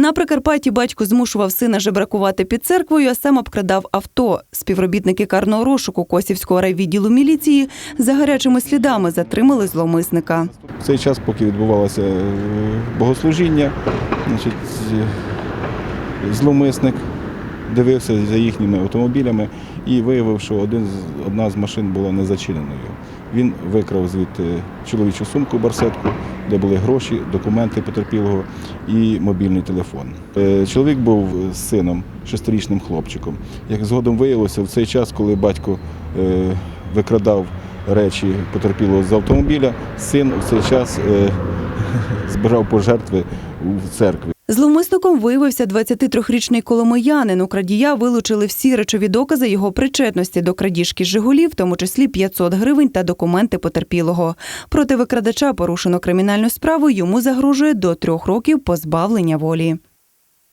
На Прикарпатті батько змушував сина жебракувати під церквою, а сам обкрадав авто. Співробітники карного розшуку Косівського райвідділу міліції за гарячими слідами затримали зловмисника. В цей час, поки відбувалося е, богослужіння, значить, зломисник. зловмисник дивився за їхніми автомобілями і виявив, що один з, одна з машин була не зачиненою. Він викрав звідти чоловічу сумку, барсетку, де були гроші, документи потерпілого і мобільний телефон. Е, Чоловік був з сином, шестирічним хлопчиком. Як згодом виявилося, в цей час, коли батько е, викрадав речі потерпілого з автомобіля, син в цей час е, збирав пожертви в церкві. Зловмисником виявився 23-річний коломиянин. У крадія вилучили всі речові докази його причетності до крадіжки Жигулів, в тому числі 500 гривень та документи потерпілого. Проти викрадача порушено кримінальну справу. Йому загрожує до трьох років позбавлення волі.